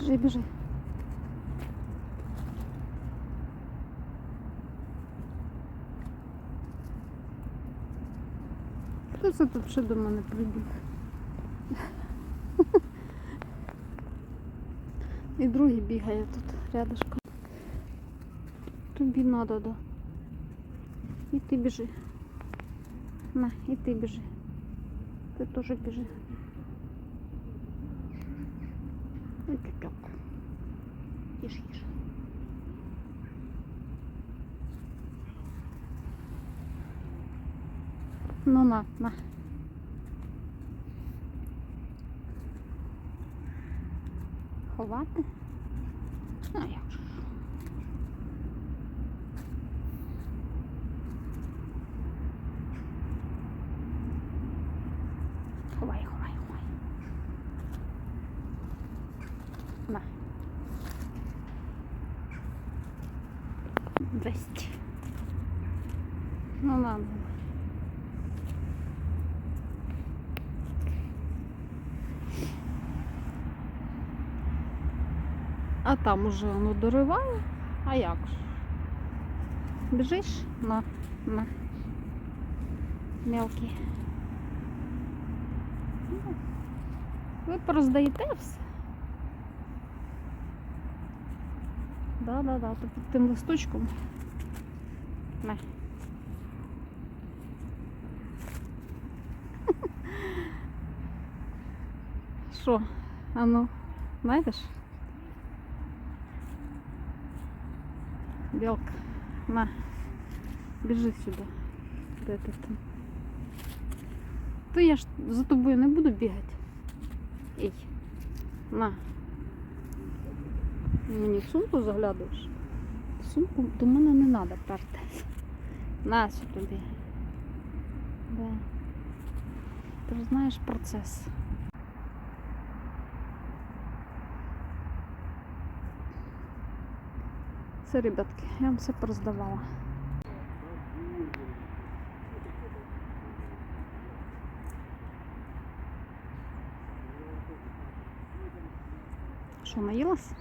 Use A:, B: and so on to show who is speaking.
A: Біжи, біжи. Хто це тут ще до мене прибіг? І другий бігає тут рядышком. Тобі надо, да. І ти біжи. На, і ти біжи. Ти теж біжи. Ой, чучок. Їж, їж. Ну на, на. Ховати? А як же. ж. Ховай, ховай, ховай. На. Здрасте. Ну ладно. А там уже воно дориває. А як ж? Біжиш? На, на. Мелкий. Ну, Ви пороздаєте все? Да, да, да, то під тим листочком. На. Що? А ну, знайдеш? Белка, на, біжи сюди. Де ти там? То я ж за тобою не буду бігати. Ей, на. Мені в сумку заглядуєш? Сумку до мене не треба перти. На що тобі. Да. Ти ж знаєш процес. Все, ребятки, я вам все пороздавала. Що, наїлась?